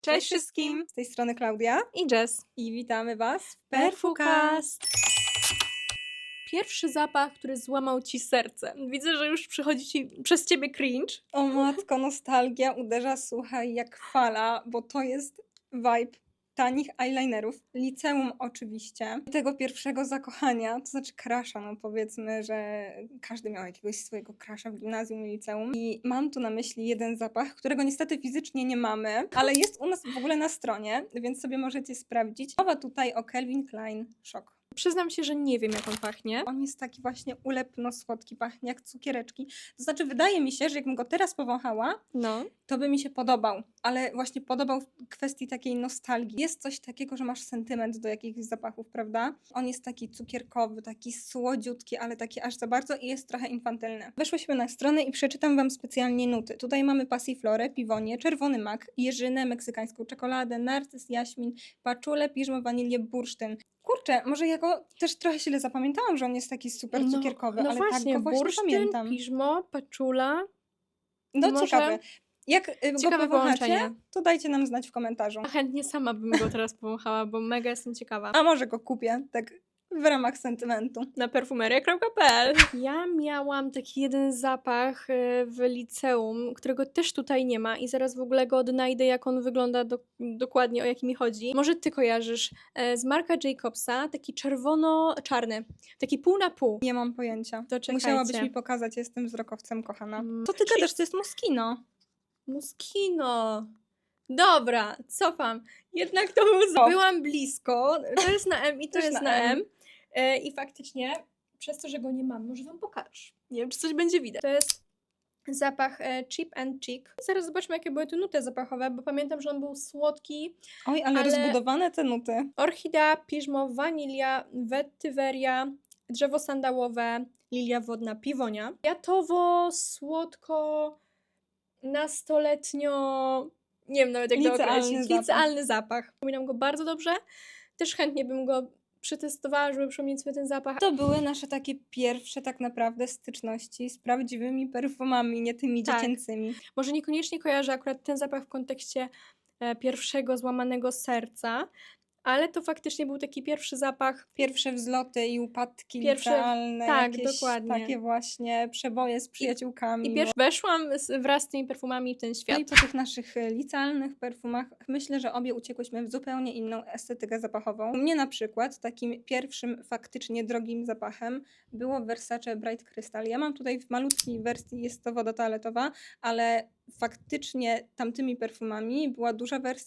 Cześć wszystkim! Z tej strony Klaudia I Jess. i witamy Was w Perfukast. Pierwszy zapach, który złamał ci serce. Widzę, że już przychodzi ci przez ciebie cringe. O matko, nostalgia uderza, słuchaj, jak fala, bo to jest vibe tanich eyelinerów. Liceum oczywiście. Tego pierwszego zakochania, to znaczy crusha, no powiedzmy, że każdy miał jakiegoś swojego crusha w gimnazjum i liceum. I mam tu na myśli jeden zapach, którego niestety fizycznie nie mamy, ale jest u nas w ogóle na stronie, więc sobie możecie sprawdzić. Mowa tutaj o Calvin Klein Shock. Przyznam się, że nie wiem, jak on pachnie. On jest taki właśnie ulepno-słodki, pachnie jak cukiereczki. To znaczy, wydaje mi się, że jakbym go teraz powąchała, No. to by mi się podobał, ale właśnie podobał w kwestii takiej nostalgii. Jest coś takiego, że masz sentyment do jakichś zapachów, prawda? On jest taki cukierkowy, taki słodziutki, ale taki aż za bardzo i jest trochę infantylny. Weszłyśmy na stronę i przeczytam Wam specjalnie nuty. Tutaj mamy passiflorę, piwonię, czerwony mak, jeżynę, meksykańską czekoladę, narcyz, jaśmin, paczulę, piżmo, wanilię, bursztyn. Kurczę, może ja go też trochę źle zapamiętałam, że on jest taki super cukierkowy, no ale właśnie, tak go właśnie bursztyn, pamiętam. piżmo, paczula. No Może- ciekawe. Jak y, go Ciekawe powąchacie, połączenie. to dajcie nam znać w komentarzu. Chętnie sama bym go teraz powąchała, bo mega jestem ciekawa. A może go kupię, tak w ramach sentymentu. na perfumeria.pl. Ja miałam taki jeden zapach e, w liceum, którego też tutaj nie ma i zaraz w ogóle go odnajdę, jak on wygląda do, dokładnie, o jaki mi chodzi. Może ty kojarzysz e, z Marka Jacobsa, taki czerwono-czarny, taki pół na pół. Nie mam pojęcia. To czekajcie. Musiałabyś mi pokazać, jestem wzrokowcem, kochana. Mm, Co ty gadasz, to jest Moschino. Muskino. Dobra, cofam. Jednak to był... Byłam blisko. To jest na M i to Też jest na na M. E, I faktycznie, przez to, że go nie mam, może wam pokażę. Nie wiem, czy coś będzie widać. To jest zapach e, Cheap and Chic. Zaraz zobaczmy, jakie były tu nuty zapachowe, bo pamiętam, że on był słodki. Oj, ale, Ale- rozbudowane te nuty. Orchidea, piżmo, wanilia, wetyweria, drzewo sandałowe, lilia wodna, piwonia. Jatowo, słodko, nastoletnio, nie wiem nawet jak to Licealny określić, zapach. licealny zapach. Pamiętam go bardzo dobrze. Też chętnie bym go przetestowała, żeby przypomnieć sobie ten zapach. To były nasze takie pierwsze tak naprawdę styczności z prawdziwymi perfumami, nie tymi Tak. dziecięcymi. Może niekoniecznie kojarzę akurat ten zapach w kontekście e, pierwszego złamanego serca, ale to faktycznie był taki pierwszy zapach Pierwsze wzloty i upadki Pierwsze- licealne, tak, dokładnie. takie właśnie przeboje z przyjaciółkami. i pierwszy weszłam z, wraz z tymi perfumami w ten No świat. i po tych naszych e, licealnych perfumach myślę, że obie uciekłyśmy w zupełnie inną estetykę zapachową. U mnie na przykład takim pierwszym faktycznie drogim zapachem było Versace Bright Crystal. Ja mam tutaj w malutkiej wersji, jest to woda toaletowa, ale faktycznie tamtymi perfumami była duża wersja